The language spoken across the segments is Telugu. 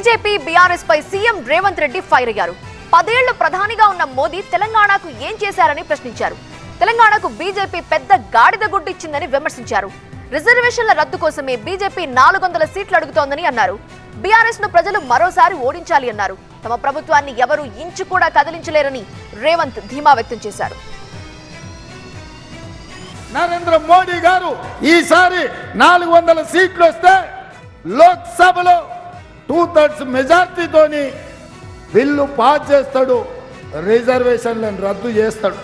బీజేపీ బీఆర్ఎస్ పై సీఎం రేవంత్ రెడ్డి ఫైర్ అయ్యారు. పదేళ్ళు ప్రధానిగా ఉన్న మోదీ తెలంగాణకు ఏం చేశారని ప్రశ్నించారు. తెలంగాణకు బీజేపీ పెద్ద గాడిద గుడ్డిచ్చిందని విమర్శించారు. రిజర్వేషన్ల రద్దు కోసమే బీజేపీ నాలుగు వందల సీట్లు అడుగుతోందని అన్నారు. బీఆర్ఎస్ను ప్రజలు మరోసారి ఓడించాలి అన్నారు. తమ ప్రభుత్వాన్ని ఎవరూ ఇంచు కూడా కదిలించలేరని రేవంత్ ధీమా వ్యక్తం చేశారు. నరేంద్ర మోడీ గారు ఈసారి నాలుగు వందల సీట్లు వస్తే లోక్సభలో టూ థర్డ్స్ మెజార్టీతోని బిల్లు పాస్ చేస్తాడు రిజర్వేషన్లను రద్దు చేస్తాడు.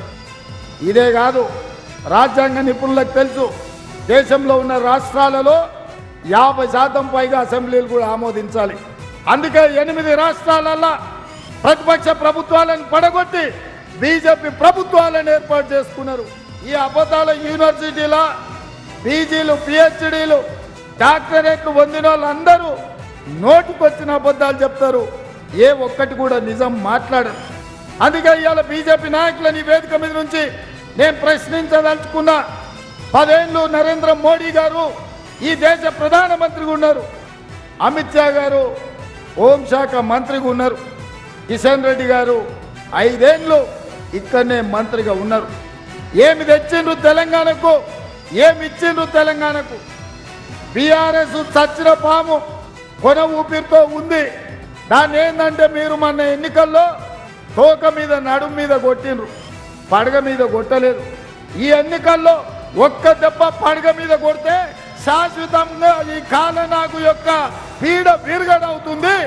ఇదే కాదు రాజ్యాంగ నిపుణులకు తెలుసు దేశంలో ఉన్న రాష్ట్రాలలో యాభై శాతం పైగా అసెంబ్లీలు కూడా ఆమోదించాలి. అందుకే ఎనిమిది రాష్ట్రాలల్లో ప్రతిపక్ష ప్రభుత్వాలను పడగొట్టి బీజేపీ ప్రభుత్వాలను ఏర్పాటు చేసుకున్నారు. ఈ అబద్ధాల యూనివర్సిటీల పీజీలు పిహెచ్డీలు డాక్టరేట్లు పొందిన వాళ్ళందరూ నోటికొచ్చిన అబద్ధాలు చెప్తారు. ఏ ఒక్కటి కూడా నిజం మాట్లాడరు. అందుకే ఇవాళ బీజేపీ నాయకులని వేదిక మీద నుంచి నేను ప్రశ్నించదలుచుకున్నా పదేళ్ళు నరేంద్ర మోడీ గారు ఈ దేశ ప్రధానమంత్రిగా ఉన్నారు. అమిత్ షా గారు హోంశాఖ మంత్రిగా ఉన్నారు. కిషన్ రెడ్డి గారు ఐదేళ్ళు ఇక్కడనే మంత్రిగా ఉన్నారు. ఏమి తెచ్చిండ్రు తెలంగాణకు? ఏమి ఇచ్చిండ్రు తెలంగాణకు? బీఆర్ఎస్ చచ్చిన పాము. కొన ఊపిరితో ఉంది. దాన్ని ఏంటంటే మీరు మొన్న ఎన్నికల్లో తోక మీద నడుం మీద కొట్టినరు పడగ మీద కొట్టలేదు. ఈ ఎన్నికల్లో ఒక్క దెబ్బ పడగ మీద కొడితే శాశ్వతంగా ఈ కాలనాగు యొక్క పీడ విరగడవుతుంది.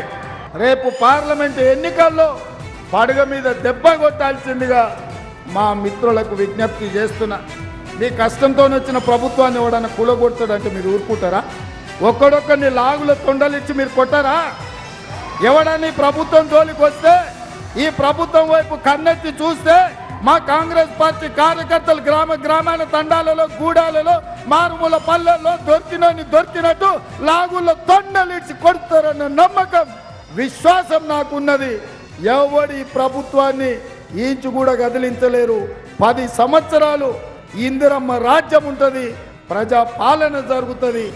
రేపు పార్లమెంట్ ఎన్నికల్లో పడగ మీద దెబ్బ కొట్టాల్సిందిగా మా మిత్రులకు విజ్ఞప్తి చేస్తున్నా. మీ కష్టంతో వచ్చిన ప్రభుత్వాన్ని ఎవడన్నా కూలగొడతాడంటే మీరు ఊరుకుంటారా? ఒక్కడొక్కడిని లాగుల తొండలిచ్చి మీరు కొట్టారా? ఎవడని ప్రభుత్వం తోలికొస్తే వస్తే ఈ ప్రభుత్వం వైపు కన్నెత్తి చూస్తే మా కాంగ్రెస్ పార్టీ కార్యకర్తలు గ్రామ గ్రామాల తండాలలో గూడాలలో మారుమూల పల్లెల్లో దొరికినని దొరికినట్టు లాగుల్లో తొండలిచ్చి కొడతారన్న నమ్మకం విశ్వాసం నాకున్నది. ఎవడి ప్రభుత్వాన్ని ఈంచు కూడా కదిలించలేరు. పది సంవత్సరాలు ఇందిరమ్మ రాజ్యం ఉంటుంది ప్రజా పాలన జరుగుతుంది.